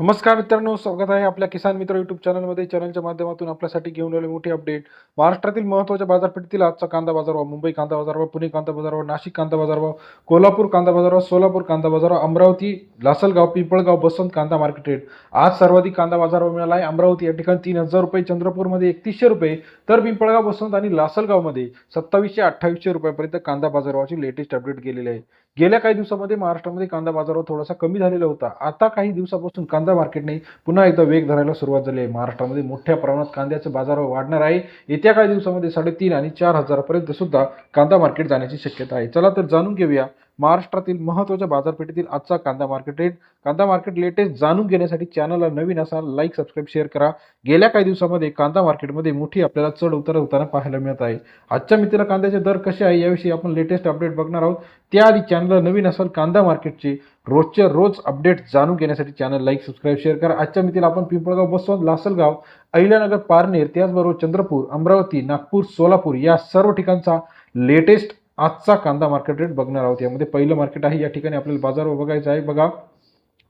नमस्कार मित्रांनो स्वागत आहे आपल्या किसान मित्र युट्यूब चॅनलमध्ये चॅनलच्या माध्यमातून आपल्यासाठी घेऊन आलेले मोठी अपडेट महाराष्ट्रातील महत्त्वाच्या बाजारपेठेतील आजचा कांदा बाजारभाव मुंबई कांदा बाजारभाव पुणे कांदा बाजारभाव नाशिक कांदा बाजारभाव कोल्हापूर कांदा बाजारभाव सोलापूर कांदा बाजारभाव अमरावती लासलगाव पिंपळगाव बसंत कांदा मार्केट रेट आज सर्वाधिक कांदा बाजारभाव मिळाला आहे अमरावती या ठिकाणी तीन हजार रुपये चंद्रपूरमध्ये एकतीसशे रुपये तर पिंपळगाव बसंत आणि लासलगावमध्ये सत्तावीसशे अठ्ठावीसशे रुपयापर्यंत कांदा बाजारभावाची लेटेस्ट अपडेट गेलेली आहे. गेल्या काही दिवसामध्ये महाराष्ट्रामध्ये कांदा बाजारभाव थोडासा कमी झालेला होता. आता काही दिवसापासून कांदा कांदा मार्केटने पुन्हा एकदा वेग धरायला सुरुवात झाली आहे. महाराष्ट्रामध्ये मोठ्या प्रमाणात कांद्याचे बाजारभाव वाढणार आहे. येत्या काही दिवसामध्ये साडेतीन आणि चार हजारापर्यंत सुद्धा कांदा मार्केट जाण्याची शक्यता आहे. चला तर जाणून घेऊया महाराष्ट्रातील महत्त्वाच्या बाजारपेठेतील आजचा कांदा मार्केट रेट कांदा मार्केट लेटेस्ट जाणून घेण्यासाठी चॅनलला नवीन असाल लाईक सबस्क्राईब शेअर करा. गेल्या काही दिवसामध्ये कांदा मार्केटमध्ये मोठी आपल्याला चढ उतार होताना पाहायला मिळत आहे. आजच्या मित्र कांद्याचे दर कसे आहे याविषयी आपण लेटेस्ट अपडेट बघणार आहोत. त्याआधी चॅनलला नवीन असाल कांदा मार्केटचे रोजच्या रोज अपडेट जाणून घेण्यासाठी चॅनल लाईक सबस्क्राईब शेअर करा. आजच्या मितीला आपण पिंपळगाव बसवंत लासलगाव अहिल्यानगर पारनेर त्याचबरोबर चंद्रपूर अमरावती नागपूर सोलापूर या सर्व ठिकाणचा लेटेस्ट आजचा कांदा मार्केट रेट बघणार आहोत. यामध्ये पहिलं मार्केट आहे. या ठिकाणी आपल्याला बाजार बघायचं आहे. बघा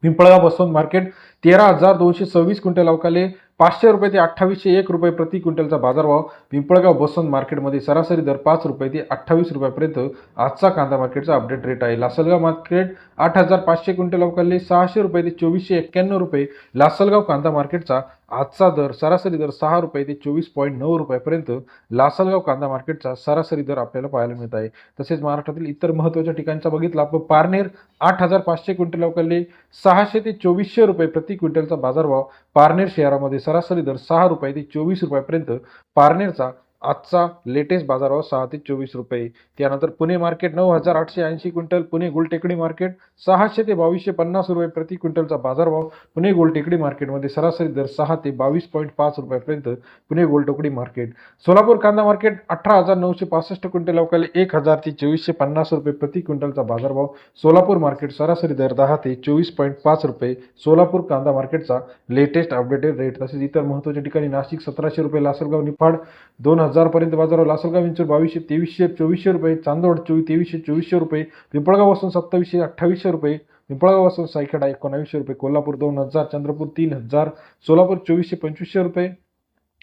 पिंपळगाव बसवंत मार्केट तेरा हजार दोनशे सव्वीस क्विंटल अवकाले पाचशे रुपये ते अठ्ठावीसशे एक रुपये प्रति क्विंटलचा बाजारभाव. पिंपळगाव बसवंत मार्केटमध्ये सरासरी दर पाच रुपये ते अठ्ठावीस रुपयापर्यंत आजचा कांदा मार्केटचा अपडेट रेट आहे. लासलगाव मार्केट आठ हजार पाचशे क्विंटल अवकाले सहाशे रुपये ते चोवीसशे एक्क्याण्णव रुपये. लासलगाव कांदा मार्केटचा आजचा दर सरासरी दर सहा रुपये ते चोवीस पॉईंट नऊ रुपयापर्यंत लासलगाव कांदा मार्केटचा सरासरी दर आपल्याला पाहायला मिळत आहे. तसेच महाराष्ट्रातील इतर महत्त्वाच्या ठिकाणचा बघितला आपण पारनेर आठ हजार पाचशे क्विंटल अवकाले सहाशे ते चोवीसशे रुपये प्रति क्विंटलचा बाजारभाव पारनेर शहरामध्ये सरासरी दर सहा रुपये ते चोवीस रुपयापर्यंत पारनेरचा आजचा लेटेस्ट बाजारभाव सहा ते चोवीस रुपये. त्यानंतर पुणे मार्केट नऊ हजार आठशे ऐंशी क्विंटल पुणे गुलटेकडी मार्केट सहाशे ते बावीसशे पन्नास रुपये प्रति क्विंटलचा बाजारभाव पुणे गोलटेकडी मार्केटमध्ये सरासरी दर सहा ते बावीस पॉईंट पाच रुपयापर्यंत पुणे गोलटेकडी मार्केट. सोलापूर कांदा मार्केट अठरा हजार नऊशे पासष्ट क्विंटल अवकाले एक हजार ते चोवीसशे पन्नास रुपये प्रति क्विंटलचा बाजारभाव सोलापूर मार्केट सरासरी दर दहा ते चोवीस पॉईंट पाच रुपये. सोलापूर कांदा मार्केटचा लेटेस्ट अपडेटेड रेट तसेच इतर महत्त्वाच्या ठिकाणी नाशिक सतराशे रुपये लासलगाव निफाड दोन हजारपर्यंत बाजारावर लासलगाव विंचूर बावीसशे तेवीसशे चोवीसशे रुपये चांदोड चोवीस तेवीसशे चोवीसशे रुपये पिंपळगाव असून सत्तावीसशे अठ्ठावीसशे रुपये पिंपळगाव असून सायखेडा एकोणावीसशे रुपये कोल्हापूर दोन हजार चंद्रपूर तीन हजार सोलापूर चोवीसशे पंचवीसशे रुपये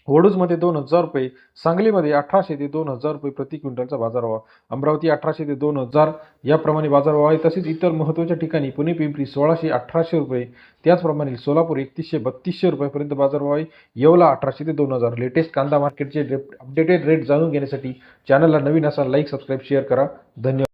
वडूजमध्ये दोन हजार रुपये सांगलीमध्ये अठराशे ते दोन हजार रुपये प्रति क्विंटलचा बाजारभाव अमरावती अठराशे ते दोन हजार याप्रमाणे बाजारभाव आहे. तसेच इतर महत्त्वाच्या ठिकाणी पुणे पिंपरी सोळाशे अठराशे रुपये त्याचप्रमाणे सोलापूर एकतीसशे बत्तीसशे रुपयापर्यंत बाजारभाव आहे. येवला अठराशे ते दोन हजार. लेटेस्ट कांदा मार्केटचे अपडेटेड रेट जाणून घेण्यासाठी चॅनलला नवीन असा लाईक सबस्क्राईब शेअर करा. धन्यवाद.